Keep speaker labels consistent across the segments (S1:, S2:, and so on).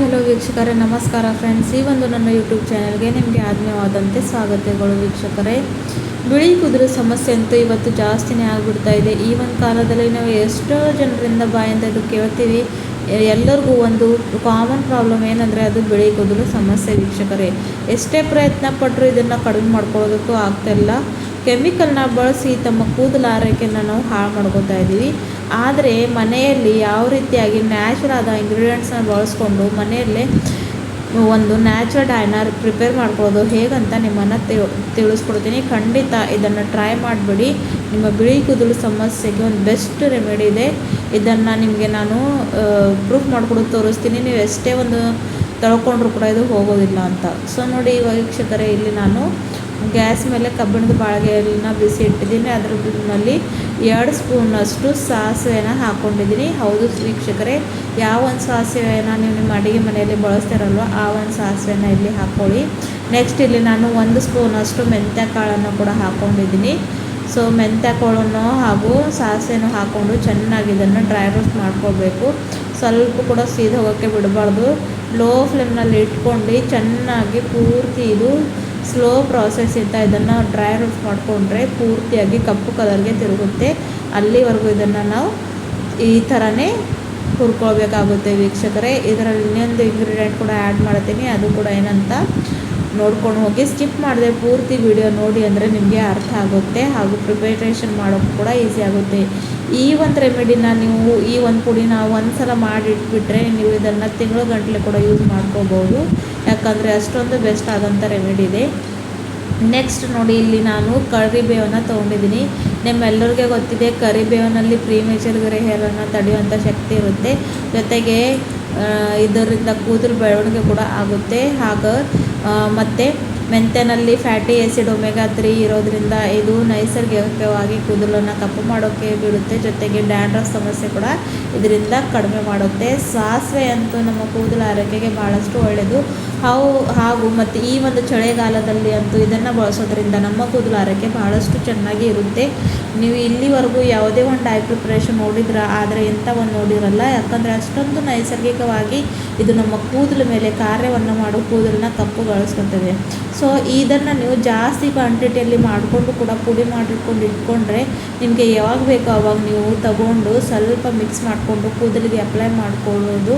S1: Hello ವೀಕ್ಷಕರೇ, ನಮಸ್ಕಾರ friends ಈ ಒಂದು ನನ್ನ ಯೂಟ್ಯೂಬ್ ಚಾನಲ್ಗೆ ನಿಮಗೆ ಆತ್ಮೀಯವಾದಂತೆ ಸ್ವಾಗತಗಳು ವೀಕ್ಷಕರೇ. ಬಿಳಿ ಕುದುರೆ ಸಮಸ್ಯೆ ಅಂತೂ ಇವತ್ತು ಜಾಸ್ತಿನೇ ಆಗಿಬಿಡ್ತಾ ಇದೆ. ಈ ಒಂದು ಕಾಲದಲ್ಲಿ ನಾವು ಎಷ್ಟೋ ಜನರಿಂದ ಬಾಯಿಂದ ಇದು ಕೇಳ್ತೀವಿ. ಎಲ್ಲರಿಗೂ ಒಂದು ಕಾಮನ್ ಪ್ರಾಬ್ಲಮ್ ಏನಂದರೆ ಅದು ಬಿಳಿ ಕುದುರೆ ಸಮಸ್ಯೆ ವೀಕ್ಷಕರೇ. ಎಷ್ಟೇ ಪ್ರಯತ್ನ ಪಟ್ಟರು ಇದನ್ನು ಕಡಿಮೆ ಮಾಡ್ಕೊಳ್ಳೋದಕ್ಕೂ ಇಲ್ಲ. ಕೆಮಿಕಲ್ನ ಬಳಸಿ ತಮ್ಮ ಕೂದಲು ಆರೈಕೆಯನ್ನು ನಾವು ಹಾಳು ಮಾಡ್ಕೋತಾ ಇದ್ದೀವಿ ಆದರೆ ಮನೆಯಲ್ಲಿ ಯಾವ ರೀತಿಯಾಗಿ ನ್ಯಾಚುರಲ್ ಆದ ಇಂಗ್ರೀಡಿಯೆಂಟ್ಸ್ನ ಬಳಸ್ಕೊಂಡು ಮನೆಯಲ್ಲೇ ಒಂದು ನ್ಯಾಚುರಲ್ ಡೈನರ್ ಪ್ರಿಪೇರ್ ಮಾಡ್ಕೊಳ್ಳೋದು ಹೇಗಂತ ನಿಮ್ಮನ್ನು ತಿಳ್, ತಿಳಿಸ್ಕೊಡ್ತೀನಿ. ಖಂಡಿತ ಇದನ್ನು ಟ್ರೈ ಮಾಡಿಬಿಡಿ. ನಿಮ್ಮ ಬಿಳಿ ಕೂದಲು ಸಮಸ್ಯೆಗೆ ಒಂದು ಬೆಸ್ಟ್ ರೆಮಿಡಿ ಇದೆ. ಇದನ್ನು ನಿಮಗೆ ನಾನು ಪ್ರೂಫ್ ಮಾಡಿಕೊಡೋದು ತೋರಿಸ್ತೀನಿ. ನೀವು ಎಷ್ಟೇ ಒಂದು ತಳ್ಕೊಂಡ್ರು ಕೂಡ ಇದು ಹೋಗೋದಿಲ್ಲ ಅಂತ. ಸೊ ನೋಡಿ, ವೀಕ್ಷಕರೇ, ಇಲ್ಲಿ ನಾನು ಗ್ಯಾಸ್ ಮೇಲೆ ಕಬ್ಬಿಣದ ಬಾಳಿಗೆಯನ್ನ ಬಿಸಿ ಇಟ್ಟಿದ್ದೀನಿ. ಅದರಲ್ಲಿ ಎರಡು ಸ್ಪೂನಷ್ಟು ಸಾಸಿವೆನ ಹಾಕ್ಕೊಂಡಿದ್ದೀನಿ ಹೌದು ವೀಕ್ಷಕರೇ, ಯಾವ ಒಂದು ಸಾಸಿವೆನ ನೀವು ನಿಮ್ಮ ಅಡುಗೆ ಮನೆಯಲ್ಲಿ ಬಳಸ್ತಿರಲ್ವ ಆ ಒಂದು ಸಾಸಿವೆನ ಇಲ್ಲಿ ಹಾಕ್ಕೊಳ್ಳಿ ನೆಕ್ಸ್ಟ್ ಇಲ್ಲಿ ನಾನು ಒಂದು ಸ್ಪೂನಷ್ಟು ಮೆಂತ್ಯ ಕಾಳನ್ನು ಕೂಡ ಹಾಕ್ಕೊಂಡಿದ್ದೀನಿ ಸೊ ಮೆಂತ್ಯ ಕಾಳನ್ನು ಹಾಗೂ ಸಾಸಿವೆನೂ ಹಾಕ್ಕೊಂಡು ಚೆನ್ನಾಗಿ ಇದನ್ನು ಡ್ರೈ ರೋಸ್ಟ್ ಮಾಡ್ಕೋಬೇಕು ಸ್ವಲ್ಪ ಕೂಡ ಸೀದ ಹೋಗೋಕ್ಕೆ ಬಿಡಬಾರ್ದು. ಲೋ ಫ್ಲೇಮ್ನಲ್ಲಿ ಇಟ್ಕೊಂಡು ಚೆನ್ನಾಗಿ ಪೂರ್ತಿ ಇದು ಸ್ಲೋ ಪ್ರಾಸೆಸ್ ಇಂದ ಇದನ್ನು ಡ್ರೈ ರೋಸ್ಟ್ ಮಾಡಿಕೊಂಡ್ರೆ ಪೂರ್ತಿಯಾಗಿ ಕಪ್ಪು ಕಲರ್ಗೆ ತಿರುಗುತ್ತೆ. ಅಲ್ಲಿವರೆಗೂ ಇದನ್ನು ನಾವು ಈ ಥರನೇ ಹುರ್ಕೊಳ್ಬೇಕಾಗುತ್ತೆ ವೀಕ್ಷಕರೇ. ಇದರಲ್ಲಿ ಇನ್ನೊಂದು ಇಂಗ್ರೀಡಿಯೆಂಟ್ ಕೂಡ ಆ್ಯಡ್ ಮಾಡ್ತೀನಿ. ಅದು ಕೂಡ ಏನಂತ ನೋಡ್ಕೊಂಡು ಹೋಗಿ ಸ್ಕಿಪ್ ಮಾಡಿದೆ ಪೂರ್ತಿ ವಿಡಿಯೋ ನೋಡಿ ಅಂದರೆ ನಿಮಗೆ ಅರ್ಥ ಆಗುತ್ತೆ. ಹಾಗೂ ಪ್ರಿಪರೇಷನ್ ಮಾಡೋಕ್ಕೆ ಕೂಡ ಈಸಿ ಆಗುತ್ತೆ. ಈ ಒಂದು ರೆಮಿಡಿನ ನೀವು ಈ ಒಂದು ಪುಡಿನ ಒಂದು ಸಲ ಮಾಡಿಟ್ಬಿಟ್ರೆ ನೀವು ಇದನ್ನು ತಿಂಗಳು ಗಂಟಲೆ ಕೂಡ ಯೂಸ್ ಮಾಡ್ಕೋಬೋದು. ಯಾಕಂದರೆ ಅಷ್ಟೊಂದು ಬೆಸ್ಟ್ ಆದಂಥ ರೆಮಿಡಿ ಇದೆ. ನೆಕ್ಸ್ಟ್ ನೋಡಿ ಇಲ್ಲಿ ನಾನು ಕರಿಬೇವನ್ನು ತೊಗೊಂಡಿದ್ದೀನಿ. ನಿಮ್ಮೆಲ್ಲರಿಗೆ ಗೊತ್ತಿದೆ ಕರಿಬೇವಿನಲ್ಲಿ ಪ್ರೀಮೇಚರ್ ಗರಿ ಹೇರನ್ನು ತಡೆಯುವಂಥ ಶಕ್ತಿ ಇರುತ್ತೆ. ಜೊತೆಗೆ ಇದರಿಂದ ಕೂದಲು ಬೆಳವಣಿಗೆ ಕೂಡ ಆಗುತ್ತೆ. ಹಾಗೂ ಮತ್ತು ಮೆಂತ್ಯನಲ್ಲಿ ಫ್ಯಾಟಿ ಆ್ಯಸಿಡ್ ಒಮೆಗಾ ತ್ರೀ ಇರೋದ್ರಿಂದ ಇದು ನೈಸರ್ಗಿಕವಾಗಿ ಕೂದಲನ್ನು ಕಪ್ಪು ಮಾಡೋಕ್ಕೆ ಬಿಡುತ್ತೆ ಜೊತೆಗೆ ಡ್ಯಾಂಡ್ರಫ್ ಸಮಸ್ಯೆ ಕೂಡ ಇದರಿಂದ ಕಡಿಮೆ ಮಾಡುತ್ತೆ. ಸಾಸಿವೆ ಅಂತೂ ನಮ್ಮ ಕೂದಲ ಆರೋಗ್ಯಕ್ಕೆ ಭಾಳಷ್ಟು ಒಳ್ಳೆಯದು ಹಾವು ಹಾಗೂ ಮತ್ತು ಈ ಒಂದು ಚಳಿಗಾಲದಲ್ಲಿ ಅಂತೂ ಇದನ್ನು ಬಳಸೋದ್ರಿಂದ ನಮ್ಮ ಕೂದಲ ಆರೋಗ್ಯ ಭಾಳಷ್ಟು ಚೆನ್ನಾಗಿ ಇರುತ್ತೆ. ನೀವು ಇಲ್ಲಿವರೆಗೂ ಯಾವುದೇ ಒಂದು ಡೈ ಪ್ರಿಪ್ರೇಷನ್ ನೋಡಿದ್ರ? ಆದರೆ ಎಂಥ ಒಂದು ನೋಡಿರಲ್ಲ. ಯಾಕಂದರೆ ಅಷ್ಟೊಂದು ನೈಸರ್ಗಿಕವಾಗಿ ಇದು ನಮ್ಮ ಕೂದಲ ಮೇಲೆ ಕಾರ್ಯವನ್ನು ಮಾಡೋ ಕೂದಲನ್ನ ಕಪ್ಪುಗೊಳಿಸ್ಕೊತದೆ ಸೊ ಇದನ್ನು ನೀವು ಜಾಸ್ತಿ ಕ್ವಾಂಟಿಟಿಯಲ್ಲಿ ಮಾಡಿಕೊಂಡು ಕೂಡ ಪುಡಿ ಮಾಡಿಟ್ಕೊಂಡು ಇಟ್ಕೊಂಡ್ರೆ ನಿಮಗೆ ಯಾವಾಗ ಬೇಕೋ ಅವಾಗ ನೀವು ತಗೊಂಡು ಸ್ವಲ್ಪ ಮಿಕ್ಸ್ ಮಾಡಿಕೊಂಡು ಕೂದಲಿಗೆ ಅಪ್ಲೈ ಮಾಡ್ಕೊಳ್ಳೋದು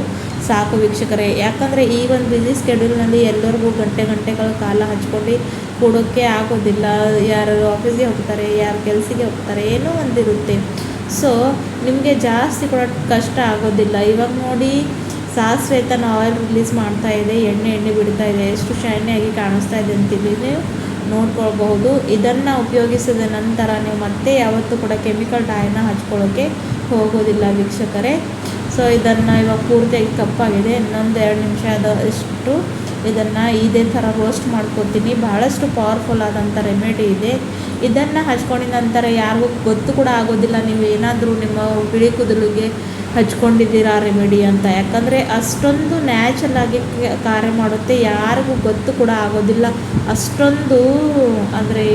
S1: ಸಾಕು ವೀಕ್ಷಕರೇ. ಯಾಕಂದರೆ ಈ ಒಂದು ಬ್ಯುಸಿ ಸ್ಕೆಡ್ಯೂಲ್ನಲ್ಲಿ ಎಲ್ಲರಿಗೂ ಗಂಟೆ ಗಂಟೆಗಳ ಕಾಲ ಹಚ್ಕೊಂಡು ಕೂಡೋಕ್ಕೆ ಆಗೋದಿಲ್ಲ. ಯಾರು ಆಫೀಸ್ಗೆ ಹೋಗ್ತಾರೆ, ಯಾರು ಕೆಲಸಕ್ಕೆ ಹೋಗ್ತಾರೆ, ಏನೋ ಒಂದಿರುತ್ತೆ. ಸೊ ನಿಮಗೆ ಜಾಸ್ತಿ ಕೂಡ ಕಷ್ಟ ಆಗೋದಿಲ್ಲ. ಇವಾಗ ನೋಡಿ ಸಾಸಿವೆ ತನ್ನ ಆಯಿಲ್ ರಿಲೀಸ್ ಮಾಡ್ತಾ ಇದೆ, ಎಣ್ಣೆ ಎಣ್ಣೆ ಬಿಡ್ತಾ ಇದೆ. ಎಷ್ಟು ಶೈನಿಯಾಗಿ ಕಾಣಿಸ್ತಾ ಇದೆ ಅಂತೀವಿ ನೀವು ನೋಡ್ಕೊಳ್ಬಹುದು. ಇದನ್ನು ಉಪಯೋಗಿಸಿದ ನಂತರ ನೀವು ಮತ್ತೆ ಯಾವತ್ತೂ ಕೂಡ ಕೆಮಿಕಲ್ ಡಾಯನ್ನ ಹಚ್ಕೊಳ್ಳೋಕ್ಕೆ ಹೋಗೋದಿಲ್ಲ ವೀಕ್ಷಕರೇ. ಸೊ ಇದನ್ನು ಇವಾಗ ಪೂರ್ತಿಯಾಗಿ ಕಪ್ಪಾಗಿದೆ ಇನ್ನೊಂದು ಎರಡು ನಿಮಿಷ ಇಷ್ಟು ಇದನ್ನು ಇದೇ ಥರ ರೋಸ್ಟ್ ಮಾಡ್ಕೊತೀನಿ. ಭಾಳಷ್ಟು ಪವರ್ಫುಲ್ ಆದಂಥ ರೆಮಿಡಿ ಇದೆ. ಇದನ್ನು ಹಚ್ಕೊಂಡಿದ ನಂತರ ಯಾರಿಗೂ ಗೊತ್ತು ಕೂಡ ಆಗೋದಿಲ್ಲ. ನೀವು ಏನಾದರೂ ನಿಮ್ಮ ಬಿಳಿ ಕೂದಲಿಗೆ ಹಚ್ಕೊಂಡಿದ್ದೀರಾ ರೆಮಿಡಿ ಅಂತ. ಯಾಕಂದರೆ ಅಷ್ಟೊಂದು ನ್ಯಾಚುರಲ್ ಆಗಿ ಕಾರ್ಯ ಮಾಡುತ್ತೆ. ಯಾರಿಗೂ ಗೊತ್ತು ಕೂಡ ಆಗೋದಿಲ್ಲ. ಅಷ್ಟೊಂದು ಅಂದರೆ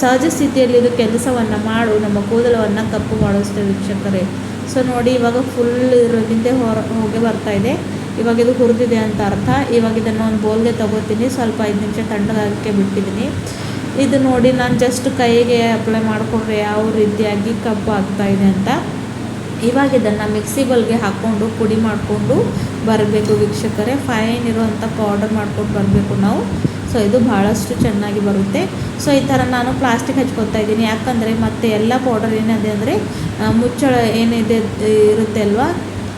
S1: ಸಹಜ ಸ್ಥಿತಿಯಲ್ಲಿ ಇದು ಕೆಲಸವನ್ನು ಮಾಡು. ನಮ್ಮ ಕೂದಲವನ್ನು ಕಪ್ಪು ಮಾಡಿಸ್ತೇವೆ ವೀಕ್ಷಕರೇ. ಸೊ ನೋಡಿ, ಇವಾಗ ಫುಲ್ ಇದರಲ್ಲಿಂದ ಹೊರ, ಹೋಗಿ ಬರ್ತಾ ಇದೆ. ಇವಾಗ ಇದು ಹುರಿದಿದೆ ಅಂತ ಅರ್ಥ. ಇವಾಗ ಇದನ್ನು ಒಂದು ಬೋಲ್ಗೆ ತಗೋತೀನಿ. ಸ್ವಲ್ಪ ಐದು ನಿಮಿಷ ತಣ್ಣಗಾಗಕ್ಕೆ ಬಿಟ್ಟಿದ್ದೀನಿ. ಇದು ನೋಡಿ, ನಾನು ಜಸ್ಟ್ ಕೈಗೆ ಅಪ್ಲೈ ಮಾಡಿಕೊಂಡ್ರೆ ಯಾವ ರೀತಿಯಾಗಿ ಕಬ್ಬು ಇದೆ ಅಂತ. ಇವಾಗ ಇದನ್ನು ಮಿಕ್ಸಿ ಬಲ್ಗೆ ಹಾಕ್ಕೊಂಡು, ಪುಡಿ ಮಾಡಿಕೊಂಡು ಬರಬೇಕು ವೀಕ್ಷಕರೇ. ಫೈನ್ ಇರುವಂಥ ಪೌಡರ್ ಮಾಡ್ಕೊಂಡು ಬರಬೇಕು ನಾವು. ಸೊ ಇದು ಭಾಳಷ್ಟು ಚೆನ್ನಾಗಿ ಬರುತ್ತೆ. ಸೊ ಈ ಥರ ನಾನು ಪ್ಲಾಸ್ಟಿಕ್ ಹಚ್ಕೊತಾ ಇದ್ದೀನಿ. ಯಾಕಂದರೆ ಮತ್ತೆ ಎಲ್ಲ ಪೌಡರ್ ಏನಿದೆ ಅಂದರೆ ಮುಚ್ಚಳ ಏನಿದೆ ಇರುತ್ತೆ ಅಲ್ವಾ,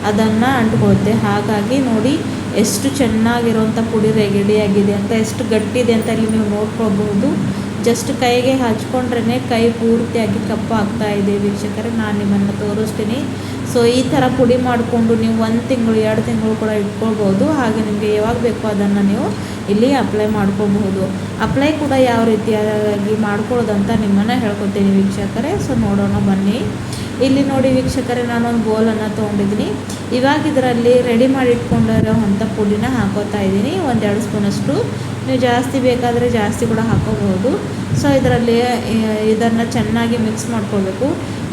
S1: ಅದನ್ನು ಅಂಟ್ಕೊಳುತ್ತೆ ಹಾಗಾಗಿ ನೋಡಿ, ಎಷ್ಟು ಚೆನ್ನಾಗಿರುವಂಥ ಪುಡಿ ರೆಗಿಡಿಯಾಗಿದೆ ಅಂತ, ಎಷ್ಟು ಗಟ್ಟಿದೆ ಅಂತ ಇಲ್ಲಿ ನೀವು ನೋಡ್ಕೋಬಹುದು ಜಸ್ಟ್ ಕೈಗೆ ಹಚ್ಕೊಂಡ್ರೇ ಕೈ ಪೂರ್ತಿಯಾಗಿ ಕಪ್ಪು ಆಗ್ತಾ ಇದೆ ವೀಕ್ಷಕರೇ. ನಾನು ನಿಮ್ಮನ್ನು ತೋರಿಸ್ತೀನಿ. ಸೊ ಈ ಥರ ಪುಡಿ ಮಾಡಿಕೊಂಡು ನೀವು ಒಂದು ತಿಂಗಳು, ಎರಡು ತಿಂಗಳು ಕೂಡ ಇಟ್ಕೊಳ್ಬೋದು ಹಾಗೆ ನಿಮಗೆ ಯಾವಾಗ ಬೇಕೋ ಅದನ್ನು ನೀವು ಇಲ್ಲಿ ಅಪ್ಲೈ ಮಾಡ್ಕೋಬಹುದು. ಅಪ್ಲೈ ಕೂಡ ಯಾವ ರೀತಿಯಾಗಿ ಮಾಡ್ಕೊಳ್ಳೋದಂತ ನಿಮ್ಮನ್ನು ಹೇಳ್ಕೊತೀನಿ ವೀಕ್ಷಕರೇ. ಸೊ ನೋಡೋಣ, ಬನ್ನಿ. ಇಲ್ಲಿ ನೋಡಿ ವೀಕ್ಷಕರೇ, ನಾನೊಂದು ಬೋಲನ್ನು ತೊಗೊಂಡಿದ್ದೀನಿ. ಇವಾಗ ಇದರಲ್ಲಿ ರೆಡಿ ಮಾಡಿ ಇಟ್ಕೊಂಡಿರೋ ಪುಡಿನ ಹಾಕೋತಾ ಇದ್ದೀನಿ. ಒಂದೆರಡು ಸ್ಪೂನಷ್ಟು ನೀವು ಜಾಸ್ತಿ ಬೇಕಾದರೆ ಜಾಸ್ತಿ ಕೂಡ ಹಾಕೋಬಹುದು. ಸೊ ಇದರಲ್ಲಿ ಇದನ್ನು ಚೆನ್ನಾಗಿ ಮಿಕ್ಸ್ ಮಾಡ್ಕೋಬೇಕು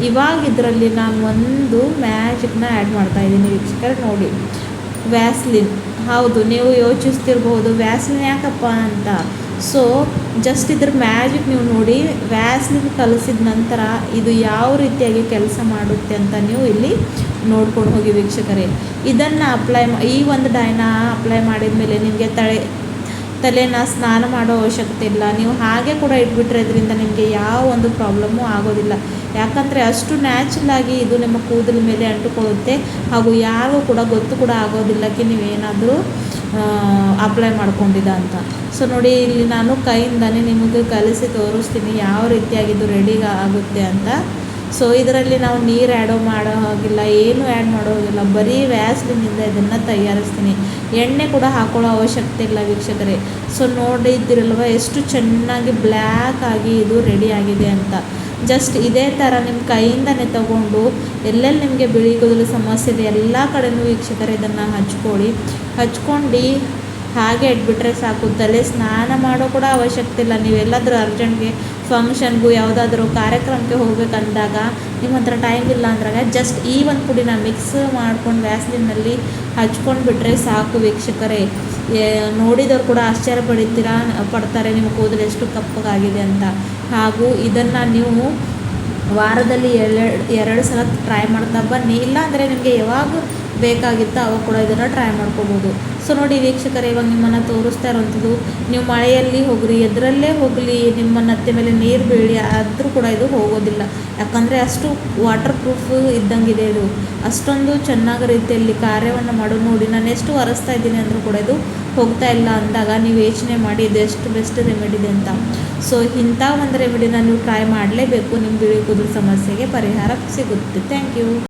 S1: ಇವಾಗ ಇದರಲ್ಲಿ ನಾನು ಒಂದು ಮ್ಯಾಜಿಕ್ನ ಆ್ಯಡ್ ಮಾಡ್ತಾ ಇದ್ದೀನಿ ವೀಕ್ಷಕರೇ, ನೋಡಿ. ವ್ಯಾಸ್ಲಿನ್. ಹೌದು, ನೀವು ಯೋಚಿಸ್ತಿರ್ಬೋದು, ವ್ಯಾಸ್ಲಿನ್ ಯಾಕಪ್ಪ ಅಂತ. ಸೊ ಜಸ್ಟ್ ಇದ್ರ ಮ್ಯಾಜಿಕ್ ನೀವು ನೋಡಿ, ವ್ಯಾಸ್ಲಿನ್ ಕಲಿಸಿದ ನಂತರ ಇದು ಯಾವ ರೀತಿಯಾಗಿ ಕೆಲಸ ಮಾಡುತ್ತೆ ಅಂತ ನೀವು ಇಲ್ಲಿ ನೋಡ್ಕೊಂಡು ಹೋಗಿ ವೀಕ್ಷಕರೇ. ಇದನ್ನು ಅಪ್ಲೈ ಈ ಒಂದು ಡೈನ ಅಪ್ಲೈ ಮಾಡಿದ ಮೇಲೆ ನಿಮಗೆ ತಲೆ ತಲೆನ ಸ್ನಾನ ಮಾಡೋ ಅವಶ್ಯಕತೆ ಇಲ್ಲ. ನೀವು ಹಾಗೆ ಕೂಡ ಇಟ್ಬಿಟ್ರೆ ಇದರಿಂದ ನಿಮಗೆ ಯಾವ ಒಂದು ಪ್ರಾಬ್ಲಮ್ಮು ಆಗೋದಿಲ್ಲ. ಯಾಕಂದರೆ ಅಷ್ಟು ನ್ಯಾಚುರಲಾಗಿ ಇದು ನಿಮ್ಮ ಕೂದಲ ಮೇಲೆ ಅಂಟುಕೊಳ್ಳುತ್ತೆ ಹಾಗೂ ಯಾರಿಗೂ ಕೂಡ ಗೊತ್ತು ಕೂಡ ಆಗೋದಿಲ್ಲಕ್ಕೆ ನೀವೇನಾದರೂ ಅಪ್ಲೈ ಮಾಡ್ಕೊಂಡಿದ್ದ ಅಂತ. ಸೊ ನೋಡಿ, ಇಲ್ಲಿ ನಾನು ಕೈಯಿಂದನೇ ನಿಮಗೆ ಕಲಿಸಿ ತೋರಿಸ್ತೀನಿ ಯಾವ ರೀತಿಯಾಗಿದ್ದು ರೆಡಿ ಆಗುತ್ತೆ ಅಂತ. ಸೊ ಇದರಲ್ಲಿ ನಾವು ನೀರು ಆ್ಯಡೋ ಮಾಡೋ ಹಾಗಿಲ್ಲ, ಏನು ಆ್ಯಡ್ ಮಾಡೋ ಹಾಗಿಲ್ಲ, ಬರೀ ವ್ಯಾಸ್ಲಿನಿಂದ ಇದನ್ನು ತಯಾರಿಸ್ತೀನಿ. ಎಣ್ಣೆ ಕೂಡ ಹಾಕೊಳ್ಳೋ ಅವಶ್ಯಕತೆ ಇಲ್ಲ ವೀಕ್ಷಕರೇ. ಸೊ ನೋಡಿದ್ದಿರಲ್ವ, ಎಷ್ಟು ಚೆನ್ನಾಗಿ ಬ್ಲ್ಯಾಕ್ ಆಗಿ ಇದು ರೆಡಿ ಆಗಿದೆ ಅಂತ. ಜಸ್ಟ್ ಇದೇ ಥರ ನಿಮ್ಮ ಕೈಯಿಂದನೇ ತಗೊಂಡು, ಎಲ್ಲೆಲ್ಲಿ ನಿಮಗೆ ಬಿಳಿ ಕೂದಲು ಸಮಸ್ಯೆ ಇದೆ, ಎಲ್ಲ ಕಡೆನೂ ವೀಕ್ಷಕರೇ ಇದನ್ನು ಹಚ್ಕೊಳ್ಳಿ. ಹಚ್ಕೊಂಡು ಹಾಗೆ ಇಟ್ಬಿಟ್ರೆ ಸಾಕು. ತಲೆ ಸ್ನಾನ ಮಾಡೋ ಕೂಡ ಅವಶ್ಯಕತೆ ಇಲ್ಲ. ನೀವೆಲ್ಲಾದರೂ ಅರ್ಜೆಂಟ್ಗೆ ಫಂಕ್ಷನ್ಗೂ ಯಾವುದಾದ್ರೂ ಕಾರ್ಯಕ್ರಮಕ್ಕೆ ಹೋಗ್ಬೇಕಂದಾಗ ನಿಮ್ಮ ಹತ್ರ ಟೈಮ್ ಇಲ್ಲ ಅಂದಾಗ ಜಸ್ಟ್ ಈ ಒಂದು ಪುಡಿನ ಮಿಕ್ಸ್ ಮಾಡ್ಕೊಂಡು ವ್ಯಾಸ್ಲಿನಲ್ಲಿ ಹಚ್ಕೊಂಡು ಬಿಟ್ಟರೆ ಸಾಕು ವೀಕ್ಷಕರೇ. ನೋಡಿದವರು ಕೂಡ ಆಶ್ಚರ್ಯ ಪಡೀತೀರಾ ಪಡ್ತಾರೆ ನಿಮ್ಮ ಕೂದಲು ಎಷ್ಟು ಕಪ್ಪಗಾಗಿದೆ ಅಂತ. ಹಾಗೂ ಇದನ್ನು ನೀವು ವಾರದಲ್ಲಿ ಎರಡು ಎರಡು ಸಲ ಟ್ರೈ ಮಾಡ್ತಾ ಬನ್ನಿ. ಇಲ್ಲಾಂದರೆ ನಿಮಗೆ ಯಾವಾಗ ಬೇಕಾಗಿತ್ತೋ ಅವಾಗ ಕೂಡ ಇದನ್ನು ಟ್ರೈ ಮಾಡ್ಕೋಬೋದು. ಸೊ ನೋಡಿ ವೀಕ್ಷಕರೇ, ಇವಾಗ ನಿಮ್ಮನ್ನು ತೋರಿಸ್ತಾ ಇರೋವಂಥದ್ದು, ನೀವು ಮಳೆಯಲ್ಲಿ ಹೋಗ್ರಿ, ಎದರಲ್ಲೇ ಹೋಗಲಿ, ನಿಮ್ಮ ನತ್ತೆ ಮೇಲೆ ನೀರು ಬೀಳಿ ಆದರೂ ಕೂಡ ಇದು ಹೋಗೋದಿಲ್ಲ. ಯಾಕಂದರೆ ಅಷ್ಟು ವಾಟರ್ ಪ್ರೂಫ್ ಇದ್ದಂಗಿದೆ ಇದು. ಅಷ್ಟೊಂದು ಚೆನ್ನಾಗಿ ರೀತಿಯಲ್ಲಿ ಕಾರ್ಯವನ್ನು ಮಾಡೋ, ನೋಡಿ, ನಾನು ಎಷ್ಟು ಒರೆಸ್ತಾ ಇದ್ದೀನಿ ಅಂದರೂ ಕೂಡ ಇದು ಹೋಗ್ತಾ ಇಲ್ಲ ಅಂದಾಗ ನೀವು ಯೋಚನೆ ಮಾಡಿ ಇದು ಎಷ್ಟು ಬೆಸ್ಟ್ ರೆಮಿಡಿ ಇದೆ ಅಂತ. ಸೊ ಇಂಥ ಒಂದು ರೆಮಿಡಿನ ನೀವು ಟ್ರೈ ಮಾಡಲೇಬೇಕು. ನಿಮ್ಮ ಬಿಳಿ ಕೂದಲು ಸಮಸ್ಯೆಗೆ ಪರಿಹಾರ ಸಿಗುತ್ತೆ. Thank you